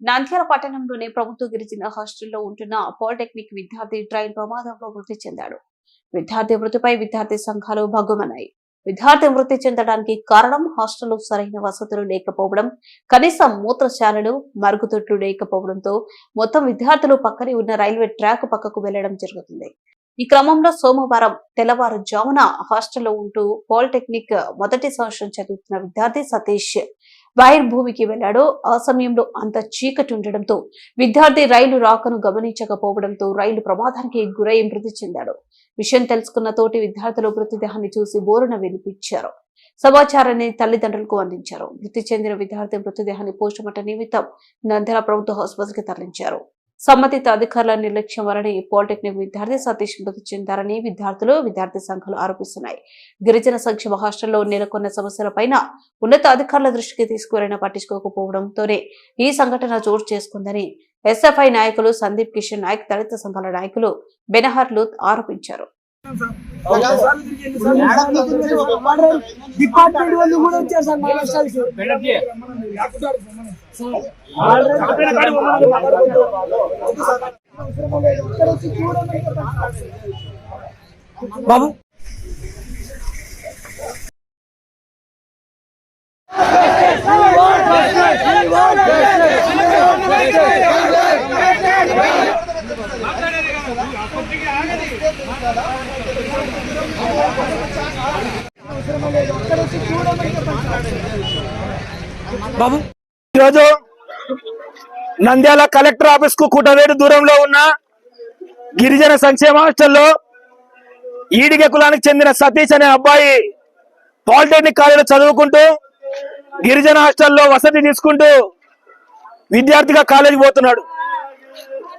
నంద్యాల పట్టణంలోని ప్రభుత్వ గిరిజన హాస్టల్లో ఉంటున్న పాలిటెక్నిక్ విద్యార్థి ట్రైన్ ప్రమాదంలో మృతి చెందాడు. విద్యార్థి మృతిపై విద్యార్థి సంఘాలు భగ్గుమన్నాయి. విద్యార్థి మృతి చెందడానికి కారణం హాస్టల్లో సరైన వసతులు లేకపోవడం కనీసం మూత్రశాలలు మరుగుదొడ్లు లేకపోవడంతో మొత్తం విద్యార్థులు పక్కనే ఉన్న రైల్వే ట్రాక్ పక్కకు వెళ్ళడం జరుగుతుంది. ఈ క్రమంలో సోమవారం తెల్లవారుజామున హాస్టల్లో ఉంటూ పాలిటెక్నిక్ మొదటి సంవత్సరం చదువుతున్న విద్యార్థి సతీష్ వైర్ భూమికి వెళ్ళాడో ఆ సమయంలో అంత చీకటి ఉండడంతో విద్యార్థి రైలు రాకను గమనించకపోవడంతో రైలు ప్రమాదానికి గురై మృతి చెందాడు. విషయం తెలుసుకున్న తోటి విద్యార్థులు మృతదేహాన్ని చూసి బోరున వినిపించారు. సమాచారాన్ని తల్లిదండ్రులకు అందించారు. మృతి చెందిన విద్యార్థి మృతదేహాన్ని పోస్టుమార్టం నిమిత్తం నంద్యాల ప్రభుత్వ హాస్పిటల్కి తరలించారు. సంబంధిత అధికారుల నిర్లక్ష్యం వలన ఈ పాలిటెక్నిక్ విద్యార్థి సతీష్ మృతి చెందారని విద్యార్థులు విద్యార్థి సంఘాలు ఆరోపిస్తున్నాయి. గిరిజన సంక్షేమ హాస్టల్లో నెలకొన్న సమస్యలపైన ఉన్నత అధికారుల దృష్టికి తీసుకువెళ్ళిన పట్టించుకోకపోవడంతోనే ఈ సంఘటన చోటు చేసుకుందని ఎస్ఎఫ్ఐ నాయకులు సందీప్ కిషన్ నాయక్ దళిత సంఘాల నాయకులు బెనహర్లు ఆరోపించారు. డిపార్ట్మెంట్ వాళ్ళు కూడా వచ్చారు సార్ బాబు బాబు ఈరోజు నంద్యాల కలెక్టర్ ఆఫీస్కు కూటవేడు దూరంలో ఉన్న గిరిజన సంక్షేమ హాస్టల్లో ఈడిగ కులానికి చెందిన సతీష్ అనే అబ్బాయి పాలిటెక్నిక్ కాలేజీలో చదువుకుంటూ గిరిజన హాస్టల్లో వసతి తీసుకుంటూ విద్యార్థిగా కాలేజీ పోతున్నాడు.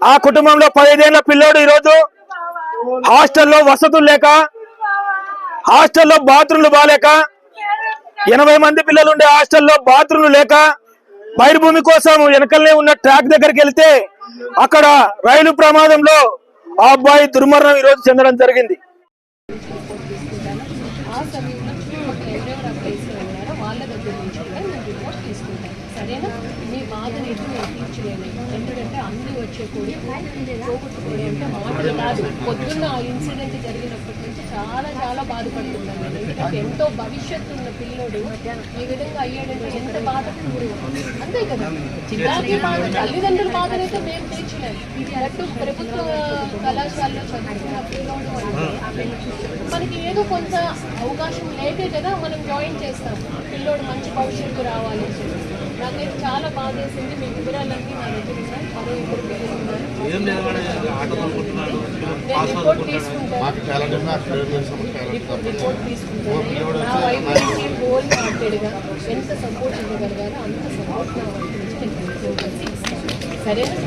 ఆ కుటుంబంలో పదిహేనేళ్ళ పిల్లోడు ఈరోజు హాస్టల్లో వసతులు లేక హాస్టల్లో బాత్రూమ్లు బాగాలేక ఎనభై మంది పిల్లలు ఉండే హాస్టల్లో బాత్రూమ్లు లేక బహిర్భూమి కోసం వెనకలనే ఉన్న ట్రాక్ దగ్గరికి వెళ్తే అక్కడ రైలు ప్రమాదంలో ఆ అబ్బాయి దుర్మరణం ఈరోజు చెందడం జరిగింది. సరేనా? మీ నేను తీర్చలేను. ఎందుకంటే వచ్చే పోగొట్టుకోవడం అంటే మాటలు కాదు పొద్దున్న ఆ ఇన్సిడెంట్ జరిగినప్పటి నుంచి చాలా చాలా బాధపడుతుందండి. ఎందుకంటే ఎంతో భవిష్యత్తు ఉన్న పిల్లోడు ఈ విధంగా అయ్యాడంటే ఎంత బాధ అంతే కదా. చిన్నారి బాధ తల్లిదండ్రుల బాధనైతే మేము తీర్చలేము. అటు ప్రభుత్వ కళాశాలలో చదువుకున్న పిల్లోడు మనకి ఏదో కొంత అవకాశం లేటే కదా మనం జాయిన్ చేస్తాం. పిల్లోడు మంచి భవిష్యత్తు రావాలి అని చెప్పి. నాకైతే చాలా బాధ వేసింది మీ వివరాలన్నీ నా దగ్గర ఉన్నాయి. మరో ఇద్దరు పిల్లలు ఉన్నారు నేను రిపోర్ట్ తీసుకుంటాను. రిపోర్ట్ రిపోర్ట్ తీసుకుంటాను. నా వైపు నుంచి హోల్ హార్టెడ్గా ఎంత సపోర్ట్ ఇవ్వగలిగారో అంత సపోర్ట్ నా వైపు నుంచి నేను తీసుకుంటాను ఇస్తాను. సరేనా?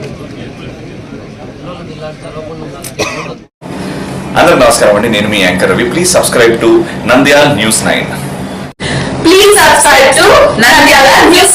అందరూ నమస్కారం అండి. నేను మీ anchor Ravi. Please subscribe to Nandyal news nine Please subscribe to Nandyala